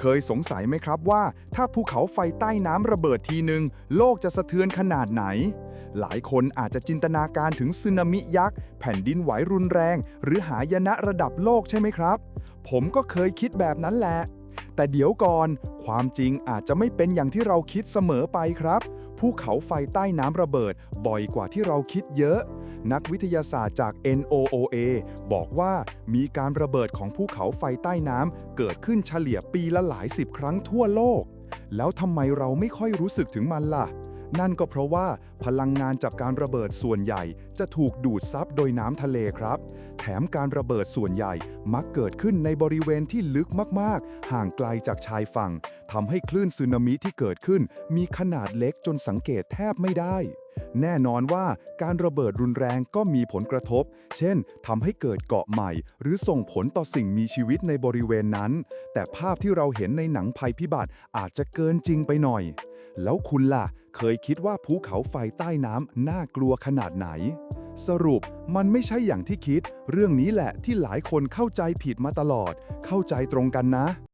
เคยสงสัยไหมครับว่า ถ้าภูเขาไฟใต้น้ำระเบิดทีหนึ่งโลกจะสะเทือนขนาดไหน หลายคนอาจจะจินตนาการถึงสึนามิยักษ์ แผ่นดินไหวรุนแรง หรือหายนะระดับโลกใช่ไหมครับ ผมก็เคยคิดแบบนั้นแหละ แต่เดี๋ยวก่อน ความจริงอาจจะไม่เป็นอย่างที่เราคิดเสมอไปครับภูเขาไฟใต้น้ำระเบิดบ่อยกว่าที่เราคิดเยอะ นักวิทยาศาสตร์จาก NOOA บอกว่ามีการระเบิดของภูเขาไฟใต้น้ำเกิดขึ้นเฉลี่ยปีละหลายสิบครั้งทั่วโลก แล้วทำไมเราไม่ค่อยรู้สึกถึงมันล่ะ นั่นก็เพราะว่าพลังงานจากการระเบิดส่วนใหญ่ จะถูกดูดซับโดยน้ำทะเลครับ แถมการระเบิดส่วนใหญ่มักเกิดขึ้นในบริเวณที่ลึกมากๆ ห่างไกลจากชายฝั่งทำให้คลื่นสึนามิที่เกิดขึ้น มีขนาดเล็กจนสังเกตแทบไม่ได้ แน่นอนว่าการระเบิดรุนแรงก็มีผลกระทบ เช่นทำให้เกิดเกาะใหม่ หรือส่งผลต่อสิ่งมีชีวิตในบริเวณนั้น แต่ภาพที่เราเห็นในหนังภัยพิบัติอาจจะเกินจริงไปหน่อย แล้วคุณล่ะ เคยคิดว่าภูเขาไฟใต้น้ำน่ากลัวขนาดไหน สรุปมันไม่ใช่อย่างที่คิด เรื่องนี้แหละที่หลายคนเข้าใจผิดมาตลอด เข้าใจตรงกันนะ